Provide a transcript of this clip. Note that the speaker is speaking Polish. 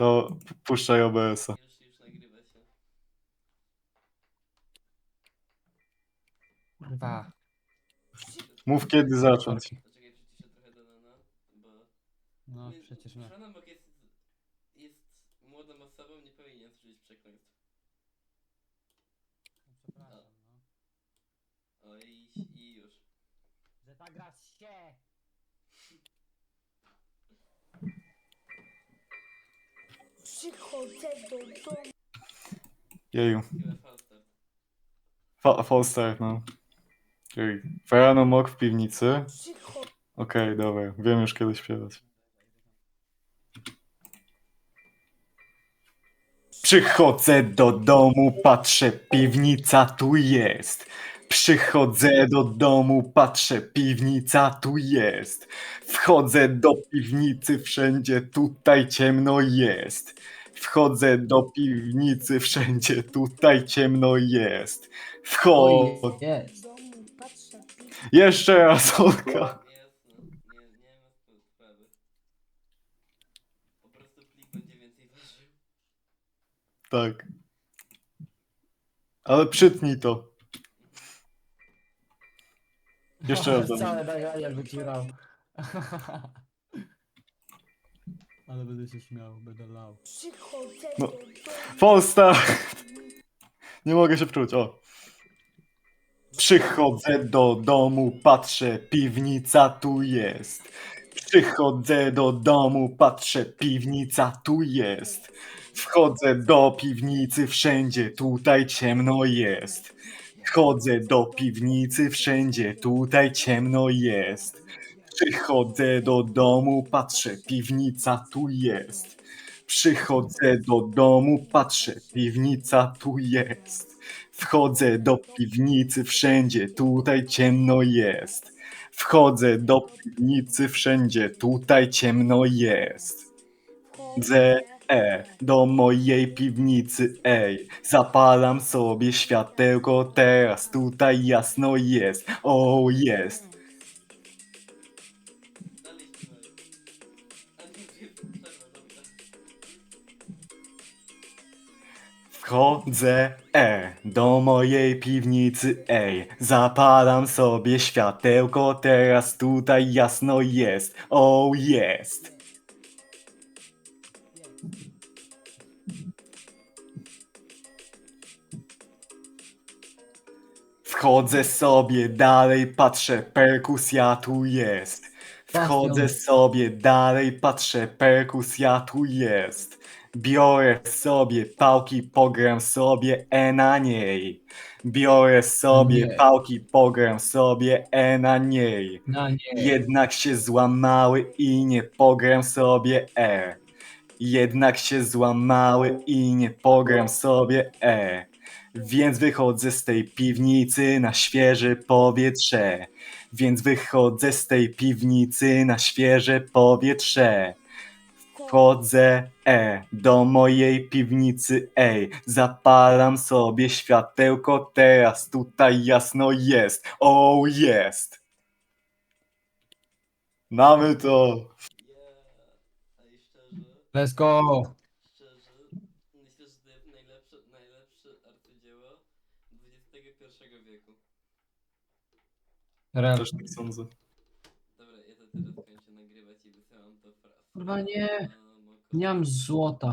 To puszczaj OBS-a. Już, już nagrywa się. Kurwa. Mów kiedy zacząć. Poczekaj, przyciszę trochę Danona, bo... No przecież my. Shannon jest, jest młodą osobą, nie powinien słyszeć przekleństw. Przepraszam, no. I, i już. Że ta gra się! Przychodzę do domu. Jeju. Fa false start, no. Czyli Rano mok w piwnicy. Przychodzę. Okej, dobra. Wiem już kiedy śpiewać. Przychodzę do domu, patrzę, piwnica tu jest. Przychodzę do domu, patrzę, piwnica tu jest. Wchodzę do piwnicy, wszędzie tutaj ciemno jest. Wchodzę do piwnicy, wszędzie tutaj ciemno jest. Wchodzę. Jest. Jeszcze raz, Olka. Tak. Ale przytnij to. Jeszcze raz. Daniel. Całe nagranie wycierał. Ale będę się śmiał, będę lał. Przychodzę No. do domu. Polsta! Nie mogę się wczuć, o. Przychodzę do domu, patrzę, piwnica tu jest. Przychodzę do domu, patrzę, piwnica tu jest. Wchodzę do piwnicy, wszędzie tutaj ciemno jest. Wchodzę do piwnicy, wszędzie tutaj ciemno jest. Przychodzę do domu, patrzę, piwnica tu jest. Przychodzę do domu, patrzę, piwnica tu jest. Wchodzę do piwnicy, wszędzie tutaj ciemno jest. Wchodzę do piwnicy, wszędzie tutaj ciemno jest. Wchodzę e, do mojej piwnicy, ej. Zapalam sobie światełko, teraz tutaj jasno jest. O, jest. Wchodzę, e, do mojej piwnicy, ej. Zapalam sobie światełko, teraz tutaj jasno jest. O, jest. Wchodzę sobie dalej, patrzę, perkusja tu jest. Wchodzę sobie dalej, patrzę, perkusja tu jest. Biorę sobie pałki, pogram sobie e na niej. Biorę sobie Nie. pałki, pogram sobie e na niej. No nie. Jednak się złamały i nie pogram sobie E. Jednak się złamały i nie pogram sobie E. Więc wychodzę z tej piwnicy na świeże powietrze. Więc wychodzę z tej piwnicy na świeże powietrze. Wchodzę E do mojej piwnicy ej. Zapalam sobie światełko, teraz tutaj jasno jest. O jest. Mamy to. Let's go! Rel. Też tak sądzę. Dobra, ja to teraz kończę nagrywać i wysyłam to fra- Kurwa, nie. Nie mam złota.